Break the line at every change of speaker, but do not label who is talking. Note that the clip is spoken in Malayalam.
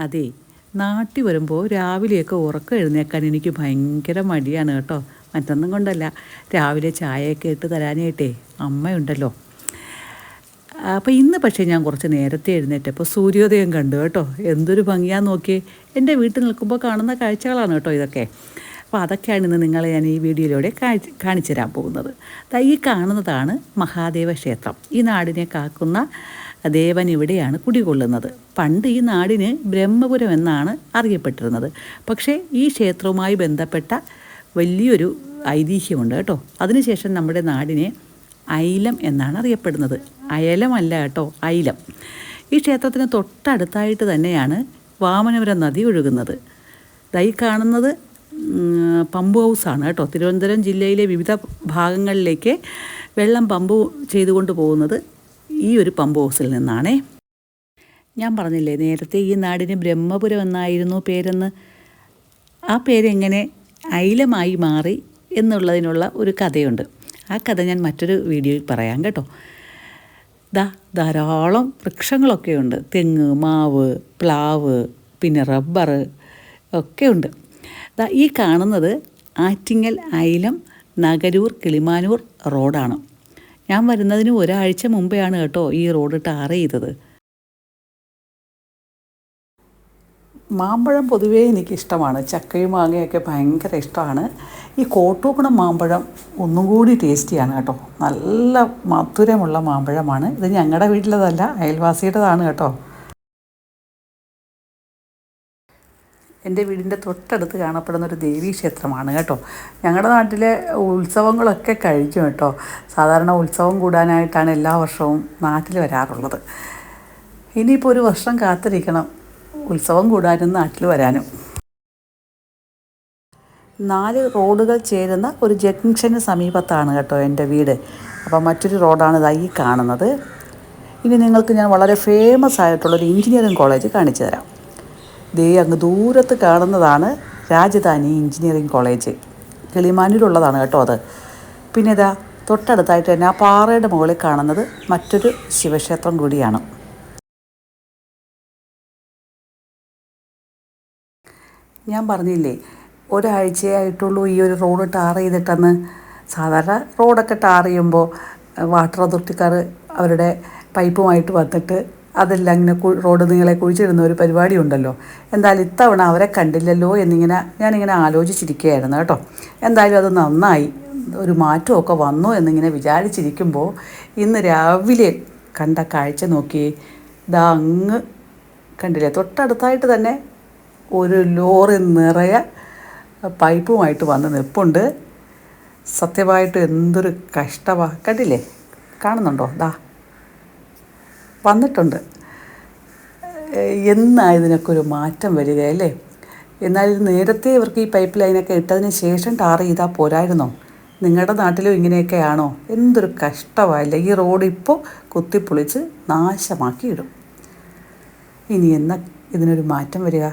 അതെ നാട്ടിൽ വരുമ്പോൾ രാവിലെയൊക്കെ ഉറക്കം എഴുന്നേക്കാൻ എനിക്ക് ഭയങ്കര മടിയാണ് കേട്ടോ. മറ്റൊന്നും കൊണ്ടല്ല. രാവിലെ ചായയൊക്കെ ഇട്ട് തരാനായിട്ടേ അമ്മയുണ്ടല്ലോ. അപ്പോൾ ഇന്ന് പക്ഷേ ഞാൻ കുറച്ച് നേരത്തെ എഴുന്നേറ്റപ്പോൾ സൂര്യോദയം കണ്ടു കേട്ടോ. എന്തൊരു ഭംഗിയാന്ന് നോക്കിയേ. എന്റെ വീട്ടിൽ നിൽക്കുമ്പോൾ കാണുന്ന കാഴ്ചകളാണ് കേട്ടോ ഇതൊക്കെ. അപ്പോൾ അതൊക്കെയാണ് ഇന്ന് നിങ്ങളെ ഞാൻ ഈ വീഡിയോയിലൂടെ കാണിച്ചു തരാൻ പോകുന്നത്. ഈ കാണുന്നതാണ് മഹാദേവ ക്ഷേത്രം. ഈ നാടിനെ കാക്കുന്ന ദേവൻ ഇവിടെയാണ് കുടികൊള്ളുന്നത്. പണ്ട് ഈ നാടിന് ബ്രഹ്മപുരം എന്നാണ് അറിയപ്പെട്ടിരുന്നത്. പക്ഷേ ഈ ക്ഷേത്രവുമായി ബന്ധപ്പെട്ട വലിയൊരു ഐതിഹ്യമുണ്ട് കേട്ടോ. അതിനുശേഷം നമ്മുടെ നാടിനെ ഐലം എന്നാണ് അറിയപ്പെടുന്നത്. അയലമല്ല കേട്ടോ ഐലം. ഈ ക്ഷേത്രത്തിന് തൊട്ടടുത്തായിട്ട് തന്നെയാണ് വാമനപുരം നദി ഒഴുകുന്നത്. ദൈ കാണുന്നത് പമ്പ് ഹൗസാണ് കേട്ടോ. തിരുവനന്തപുരം ജില്ലയിലെ വിവിധ ഭാഗങ്ങളിലേക്ക് വെള്ളം പമ്പ് ചെയ്തുകൊണ്ട് പോകുന്നത് ഈ ഒരു പമ്പ് ഹൗസിൽ നിന്നാണേ. ഞാൻ പറഞ്ഞില്ലേ നേരത്തെ ഈ നാടിന് ബ്രഹ്മപുരം എന്നായിരുന്നു പേരെന്ന്. ആ പേരെങ്ങനെ ഐലമായി മാറി എന്നുള്ളതിനുള്ള ഒരു കഥയുണ്ട്. ആ കഥ ഞാൻ മറ്റൊരു വീഡിയോയിൽ പറയാം കേട്ടോ. ദാ ധാരാളം വൃക്ഷങ്ങളൊക്കെ ഉണ്ട്. തെങ്ങ് മാവ് പ്ലാവ് പിന്നെ റബ്ബർ ഒക്കെ ഉണ്ട്. ദാ ഈ കാണുന്നത് ആറ്റിങ്ങൽ ഐലം നഗരൂർ കിളിമാനൂർ റോഡാണ്. ഞാൻ വരുന്നതിന് ഒരാഴ്ച മുമ്പെയാണ് കേട്ടോ ഈ റോഡ് ടാർ ചെയ്തത്. മാമ്പഴം പൊതുവേ എനിക്കിഷ്ടമാണ്. ചക്കയും മാങ്ങയൊക്കെ ഭയങ്കര ഇഷ്ടമാണ്. ഈ കോട്ടൂക്കുണം മാമ്പഴം ഒന്നും കൂടി ടേസ്റ്റിയാണ് കേട്ടോ. നല്ല മധുരമുള്ള മാമ്പഴമാണ്. ഇത് ഞങ്ങളുടെ വീട്ടിലതല്ല അയൽവാസിയുടേതാണ് കേട്ടോ. എന്റെ വീടിന്റെ തൊട്ടടുത്ത് കാണപ്പെടുന്ന ഒരു ദേവീ ക്ഷേത്രമാണ് കേട്ടോ. ഞങ്ങളുടെ നാട്ടിലെ ഉത്സവങ്ങളൊക്കെ കഴിക്കും കേട്ടോ. സാധാരണ ഉത്സവം കൂടാനായിട്ടാണ് എല്ലാ വർഷവും നാട്ടിൽ വരാറുള്ളത്. ഇനിയിപ്പോൾ ഒരു വർഷം കാത്തിരിക്കണം ഉത്സവം കൂടാനും നാട്ടിൽ വരാനും. നാല് റോഡുകൾ ചേരുന്ന ഒരു ജംഗ്ഷന് സമീപത്താണ് കേട്ടോ എന്റെ വീട്. അപ്പോൾ മറ്റൊരു റോഡാണ് ഇതായി കാണുന്നത്. ഇനി നിങ്ങൾക്ക് ഞാൻ വളരെ ഫേമസ് ആയിട്ടുള്ളൊരു എഞ്ചിനീയറിംഗ് കോളേജ് കാണിച്ചു തരാം. ദേ അങ്ങ് ദൂരത്ത് കാണുന്നതാണ് രാജധാനി എഞ്ചിനീയറിംഗ് കോളേജ്. കിളിമാനൂരുള്ളതാണ് കേട്ടോ അത്. പിന്നെ ഇതാ തൊട്ടടുത്തായിട്ട് തന്നെ ആ പാറയുടെ മുകളിൽ കാണുന്നത് മറ്റൊരു ശിവക്ഷേത്രം കൂടിയാണ്. ഞാൻ പറഞ്ഞില്ലേ ഒരാഴ്ചയായിട്ടുള്ളൂ ഈ ഒരു റോഡ് ടാർ ചെയ്തിട്ടെന്ന്. സാധാരണ റോഡൊക്കെ ടാർ ചെയ്യുമ്പോൾ വാട്ടർ അതോറിറ്റിക്കാർ അവരുടെ പൈപ്പുമായിട്ട് വന്നിട്ട് അതെല്ലാം ഇങ്ങനെ റോഡ് നീളെ കുഴിച്ചിടുന്ന ഒരു പരിപാടി ഉണ്ടല്ലോ. എന്തായാലും ഇത്തവണ അവരെ കണ്ടില്ലല്ലോ എന്നിങ്ങനെ ഞാനിങ്ങനെ ആലോചിച്ചിരിക്കുകയായിരുന്നു കേട്ടോ. എന്തായാലും അത് നന്നായി ഒരു മാറ്റമൊക്കെ വന്നു എന്നിങ്ങനെ വിചാരിച്ചിരിക്കുമ്പോൾ ഇന്ന് രാവിലെ കണ്ട കാഴ്ച നോക്കി ഇതാ അങ്ങ് കണ്ടില്ലേ? തൊട്ടടുത്തായിട്ട് തന്നെ ഒരു ലോറി നിറയെ പൈപ്പുമായിട്ട് വന്ന് നിൽപ്പുണ്ട്. സത്യമായിട്ട് എന്തൊരു കഷ്ടമാണ് കണ്ടില്ലേ? കാണുന്നുണ്ടോ? ദാ. വന്നിട്ടുണ്ട്. എന്നാ ഇതിനൊക്കെ ഒരു മാറ്റം വരികയല്ലേ എന്നാൽ ഇത് നേരത്തെ ഇവർക്ക് ഈ പൈപ്പ് ലൈനൊക്കെ ഇട്ടതിന് ശേഷം ടാർ ചെയ്താൽ പോരായിരുന്നോ? നിങ്ങളുടെ നാട്ടിലും ഇങ്ങനെയൊക്കെയാണോ? എന്തൊരു കഷ്ടമായില്ലേ? ഈ റോഡ് ഇപ്പോൾ കുത്തിപ്പൊളിച്ച് നാശമാക്കിയിടും. ഇനി എന്നാ ഇതിനൊരു മാറ്റം വരിക?